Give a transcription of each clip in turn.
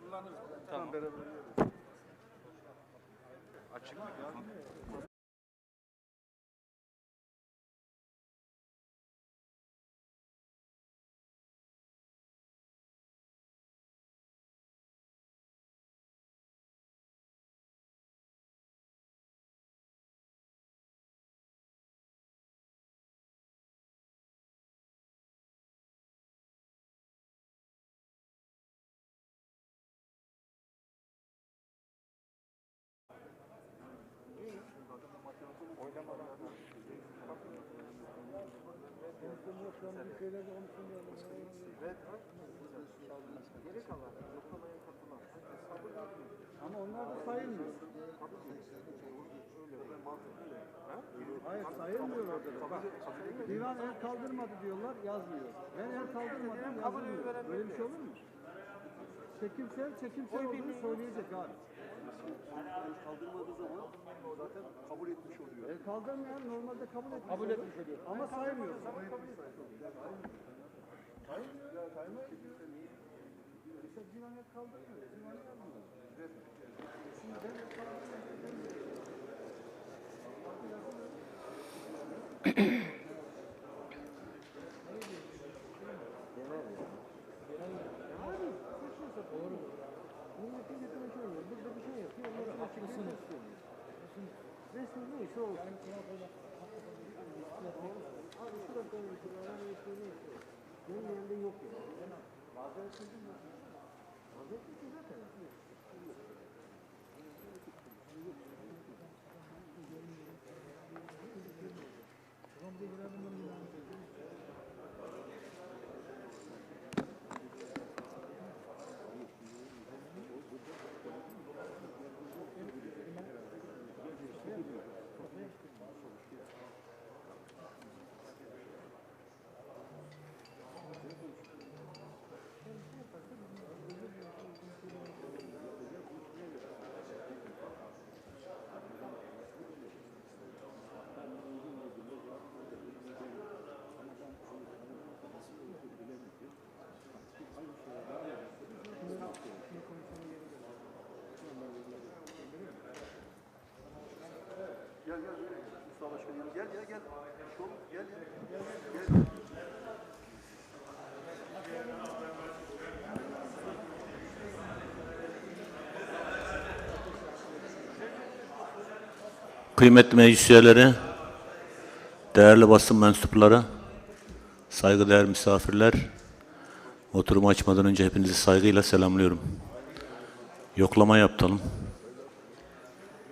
kullanırız. Tamam. Açık mı Ama onlar da sayılmıyor. Hayır sayılmıyor orada da. Bak, divan el kaldırmadı diyorlar yazmıyor. Ben el kaldırmadım yazmıyor. Böyle bir şey olur mu? Çekimsel çekimsel olduğunu söyleyecek abi. Kaldırmadığı zaman zaten kabul etmiş oluyor. El kaldırmayan normalde kabul etmiş, kabul etmiş oluyor. Ama saymıyor. Saymıyor. Saymıyor. İşte divan el kaldırmıyor. Divan yazmıyor. Şimdi ben el gel gel gel. Şov, gel gel. Gel. Kıymetli meclis üyeleri, değerli basın mensupları, saygıdeğer misafirler, oturumu açmadan önce hepinizi saygıyla selamlıyorum. Yoklama yapalım.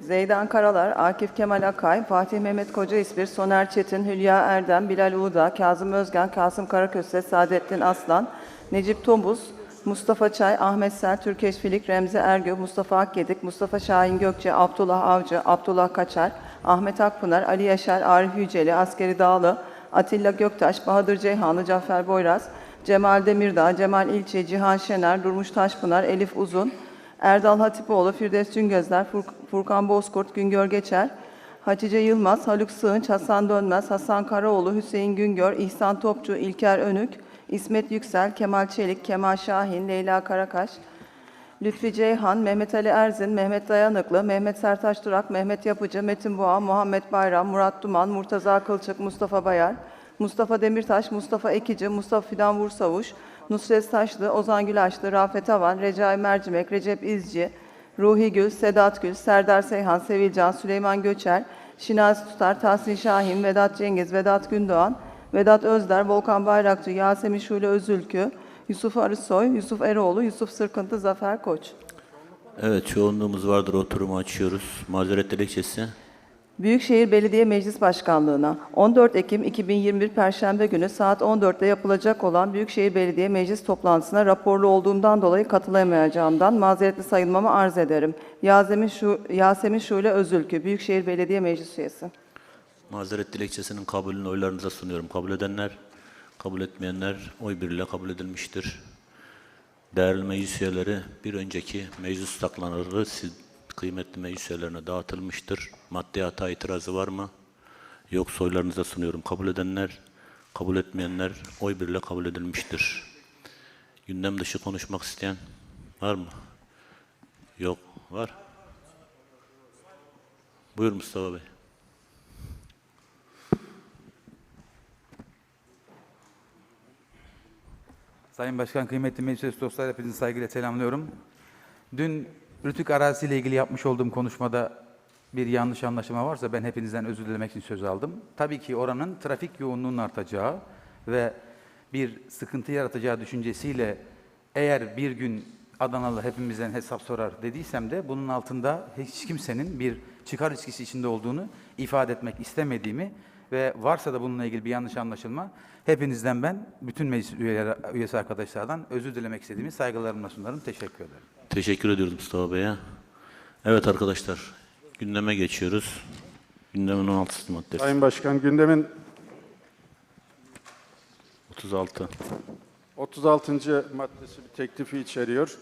Zeydan Karalar, Akif Kemal Akay, Fatih Mehmet Koca İspir, Soner Çetin, Hülya Erdem, Bilal Uğda, Kazım Özgen, Kasım Karaköse, Saadettin Aslan, Necip Tombuz, Mustafa Çay, Ahmet Sel, Türkeş Filik, Remzi Ergö, Mustafa Akgedik, Mustafa Şahin Gökçe, Abdullah Avcı, Abdullah Kaçar, Ahmet Akpınar, Ali Yaşar, Arif Yüceli, Askeri Dağlı, Atilla Göktaş, Bahadır Ceyhanlı, Cafer Boyraz, Cemal Demirdağ, Cemal İlçe, Cihan Şener, Durmuş Taşpınar, Elif Uzun, Erdal Hatipoğlu, Firdevs Cüngözler, Furk- Furkan Bozkurt, Güngör Geçer, Hatice Yılmaz, Haluk Sığınç, Hasan Dönmez, Hasan Karaoğlu, Hüseyin Güngör, İhsan Topçu, İlker Önük, İsmet Yüksel, Kemal Çelik, Kemal Şahin, Leyla Karakaş, Lütfi Ceyhan, Mehmet Ali Erzin, Mehmet Dayanıklı, Mehmet Sertaç Durak, Mehmet Yapıcı, Metin Boğa, Muhammed Bayram, Murat Duman, Murtaza Kılçık, Mustafa Bayar, Mustafa Demirtaş, Mustafa Ekici, Mustafa Fidan Vursavuş, Nusret Taşlı, Ozan Gülaşlı, Rafet Avan, Recai Mercimek, Recep İzci, Ruhi Gül, Sedat Gül, Serdar Seyhan, Sevilcan, Süleyman Göçer, Şinasi Tutar, Tahsin Şahin, Vedat Cengiz, Vedat Gündoğan, Vedat Özder, Volkan Bayrakçı, Yasemin Şule Özülkü, Yusuf Arısoy, Yusuf Eroğlu, Yusuf Sırkıntı, Zafer Koç. Evet, çoğunluğumuz vardır, oturumu açıyoruz. Mazeret dilekçesi. Büyükşehir Belediye Meclis Başkanlığı'na 14 Ekim 2021 Perşembe günü saat 14'te yapılacak olan Büyükşehir Belediye Meclis toplantısına raporlu olduğumdan dolayı katılamayacağımdan mazeretli sayılmamı arz ederim. Yasemin, Şu, Yasemin Şule Özülkü, Büyükşehir Belediye Meclis Üyesi. Mazeret dilekçesinin kabulünü oylarınıza sunuyorum. Kabul edenler, kabul etmeyenler oy birliğiyle kabul edilmiştir. Değerli meclis üyeleri, bir önceki meclis tutaklanırı kıymetli meclis üyelerine dağıtılmıştır. Maddi hata itirazı var mı? Yok soylarınıza sunuyorum. Kabul edenler, kabul etmeyenler oy birliğiyle kabul edilmiştir. Gündem dışı konuşmak isteyen var mı? Yok. Var. Buyur Mustafa Bey. Sayın Başkan, kıymetli meclis dostlar hepinizi saygıyla selamlıyorum. Dün Rütük Arazisi ile ilgili yapmış olduğum konuşmada bir yanlış anlaşılma varsa ben hepinizden özür dilemek için söz aldım. Tabii ki oranın trafik yoğunluğunun artacağı ve bir sıkıntı yaratacağı düşüncesiyle eğer bir gün Adanalı hepimizden hesap sorar dediysem de bunun altında hiç kimsenin bir çıkar ilişkisi içinde olduğunu ifade etmek istemediğimi ve varsa da bununla ilgili bir yanlış anlaşılma hepinizden ben bütün meclis üyeleri, üyesi arkadaşlardan özür dilemek istediğimi saygılarımla sunarım. Teşekkür ederim. Teşekkür ediyoruz Mustafa Bey'e. Evet arkadaşlar, gündeme geçiyoruz. Gündemin 16. maddesi. Sayın Başkan gündemin 36. 36. maddesi bir teklifi içeriyor.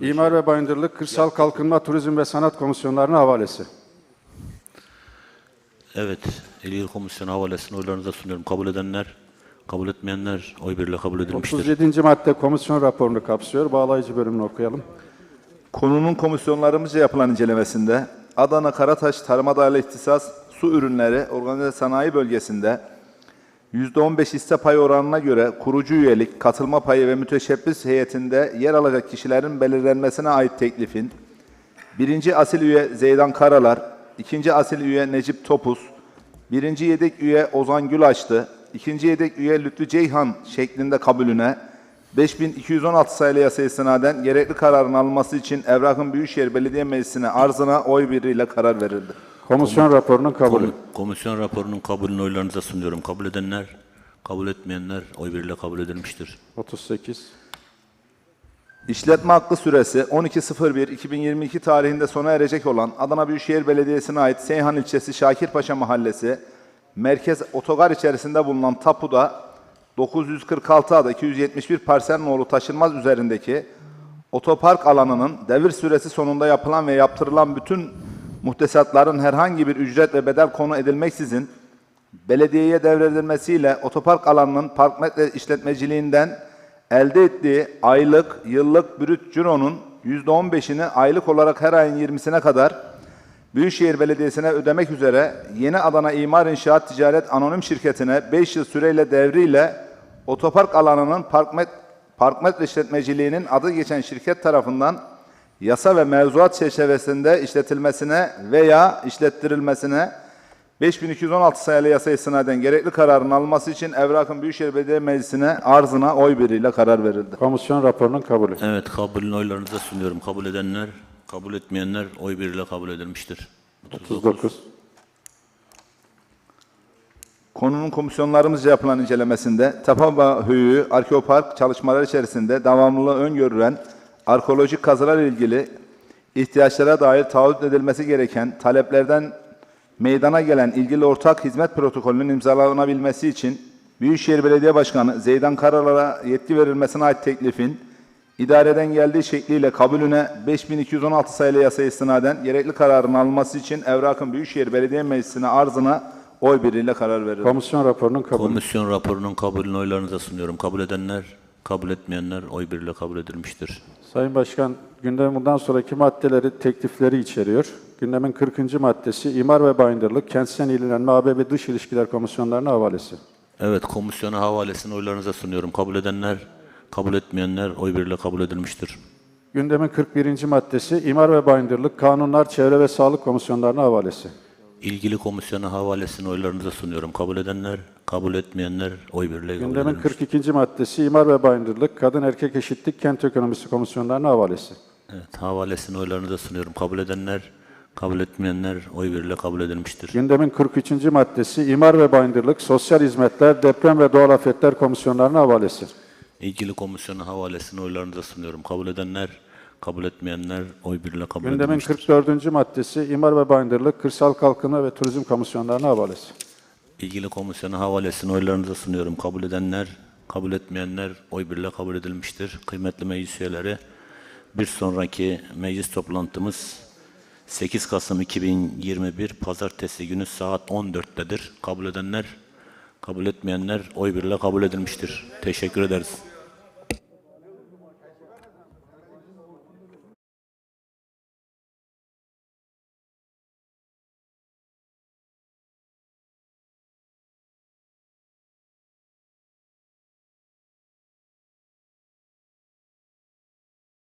İmar ve Bayındırlık, Kırsal Kalkınma, Turizm ve Sanat Komisyonlarına havalesi. Evet, İlgili Komisyon havalesini oylarınıza sunuyorum. Kabul edenler, kabul etmeyenler oy birliğiyle kabul edilmiştir. 37. madde komisyon raporunu kapsıyor. Bağlayıcı bölümünü okuyalım. Konunun komisyonlarımızca yapılan incelemesinde Adana Karataş Tarıma Dayalı İhtisas Su Ürünleri Organize Sanayi Bölgesi'nde %15 hisse payı oranına göre kurucu üyelik, katılma payı ve müteşebbis heyetinde yer alacak kişilerin belirlenmesine ait teklifin birinci asil üye Zeydan Karalar, ikinci asil üye Necip Topuz, birinci yedek üye Ozan Gülaştı, ikinci yedek üye Lütfü Ceyhan şeklinde kabulüne 5216 sayılı yasa istinaden gerekli kararın alınması için Evrak'ın Büyükşehir Belediye Meclisi'ne arzına oy birliğiyle karar verildi. Komisyon raporunun kabulü. Komi- Komisyon raporunun kabulünü oylarınıza sunuyorum. Kabul edenler, kabul etmeyenler oy birliğiyle kabul edilmiştir. 38. İşletme hakkı süresi 12.01.2022 tarihinde sona erecek olan Adana Büyükşehir Belediyesi'ne ait Seyhan ilçesi Şakirpaşa Mahallesi merkez otogar içerisinde bulunan tapuda 946 ada 271 parsel nolu taşınmaz üzerindeki otopark alanının devir süresi sonunda yapılan ve yaptırılan bütün muhtesatların herhangi bir ücret ve bedel konu edilmeksizin belediyeye devredilmesiyle otopark alanının park metre işletmeciliğinden elde ettiği aylık, yıllık brüt cironun %15'ini aylık olarak her ayın 20'sine kadar Büyükşehir Belediyesi'ne ödemek üzere Yeni Adana İmar İnşaat Ticaret Anonim Şirketi'ne 5 yıl süreyle devriyle otopark alanının park, met, park metre işletmeciliğinin adı geçen şirket tarafından yasa ve mevzuat çerçevesinde işletilmesine veya işlettirilmesine 5216 sayılı yasa istinaden gerekli kararın alınması için Evrak'ın Büyükşehir Belediye Meclisi'ne arzına oy birliğiyle karar verildi. Komisyon raporunun kabulü. Evet, kabulünü oylarınıza sunuyorum. Kabul edenler, kabul etmeyenler oy birliğiyle kabul edilmiştir. 39. Konunun komisyonlarımızca yapılan incelemesinde Tapaba Höyü Arkeopark çalışmaları içerisinde devamlılığı öngörülen arkeolojik kazılarla ilgili ihtiyaçlara dair taahhüt edilmesi gereken taleplerden meydana gelen ilgili ortak hizmet protokolünün imzalanabilmesi için Büyükşehir Belediye Başkanı Zeydan Karalar'a yetki verilmesine ait teklifin idareden geldiği şekliyle kabulüne 5216 sayılı yasa istinaden gerekli kararın alınması için Evrak'ın Büyükşehir Belediye Meclisi'ne arzına oy birliğiyle karar verildi. Komisyon raporunun kabulü. Komisyon raporunun kabulünü oylarınıza sunuyorum. Kabul edenler, kabul etmeyenler oy birliğiyle kabul edilmiştir. Sayın Başkan, gündemin bundan sonraki maddeleri teklifleri içeriyor. Gündemin 40. maddesi İmar ve Bayındırlık, Kentsel İlgilenme, AB ve Dış İlişkiler Komisyonlarına havalesi. Evet, komisyona havalesini oylarınıza sunuyorum. Kabul edenler, kabul etmeyenler oy birliğiyle kabul edilmiştir. Gündemin 41. maddesi İmar ve Bayındırlık, Kanunlar, Çevre ve Sağlık Komisyonlarına havalesi. İlgili komisyona havalesini oylarınıza sunuyorum. Kabul edenler, kabul etmeyenler oy birliğiyle kabul Gündemin edilmiştir. 42. maddesi İmar ve Bayındırlık, Kadın Erkek Eşitlik, Kent Ekonomisi Komisyonlarına havalesi. Evet, havalesini oylarınıza sunuyorum. Kabul edenler, kabul etmeyenler oy birliğiyle kabul edilmiştir. Gündemin 43. maddesi İmar ve Bayındırlık, Sosyal Hizmetler, Deprem ve Doğal Afetler Komisyonlarına havalesi. İlgili komisyona havalesini oylarınıza sunuyorum. Kabul edenler, kabul etmeyenler oy birliğiyle kabul Gündemin edilmiştir. 44. maddesi İmar ve Bayındırlık, Kırsal Kalkınma ve Turizm Komisyonlarına havalesi. İlgili komisyona havalesini oylarınıza sunuyorum. Kabul edenler, kabul etmeyenler oy birliğiyle kabul edilmiştir. Kıymetli meclis üyeleri, bir sonraki meclis toplantımız 8 Kasım 2021 Pazartesi günü saat 14'tedir. Kabul edenler, kabul etmeyenler oy birliğiyle kabul edilmiştir. Teşekkür ederiz.